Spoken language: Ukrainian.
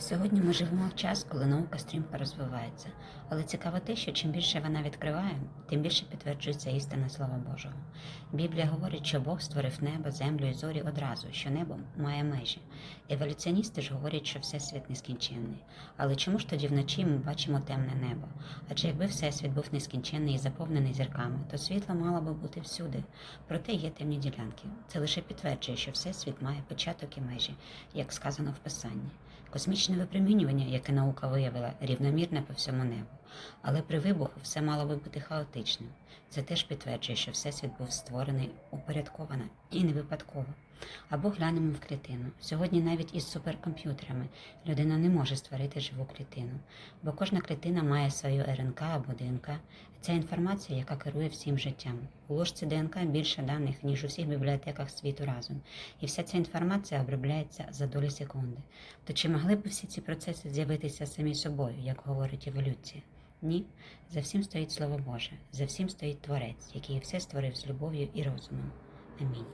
Сьогодні ми живемо в час, коли наука стрімко розвивається, але цікаво те, що чим більше вона відкриває, тим більше підтверджується істина Слова Божого. Біблія говорить, що Бог створив небо, землю і зорі одразу, що небо має межі. Еволюціоністи ж говорять, що всесвіт нескінченний. Але чому ж тоді вночі ми бачимо темне небо? Адже якби всесвіт був нескінченний і заповнений зірками, то світло мало би бути всюди. Проте є темні ділянки. Це лише підтверджує, що всесвіт має початок і межі, як сказано в Писанні. Космічне випромінювання, яке наука виявила, рівномірне по всьому небу. Але при вибуху все мало би бути хаотичним. Це теж підтверджує, що Всесвіт був створений упорядковано і не випадково. Або глянемо в клітину. Сьогодні навіть із суперкомп'ютерами людина не може створити живу клітину, бо кожна клітина має свою РНК або ДНК. Це інформація, яка керує всім життям. У ложці ДНК більше даних, ніж у всіх бібліотеках світу разом. І вся ця інформація обробляється за долі секунди. То чи могли б всі ці процеси з'явитися самі собою, як говорить еволюція? Ні, за всім стоїть Слово Боже, за всім стоїть Творець, який все створив з любов'ю і розумом. Амінь.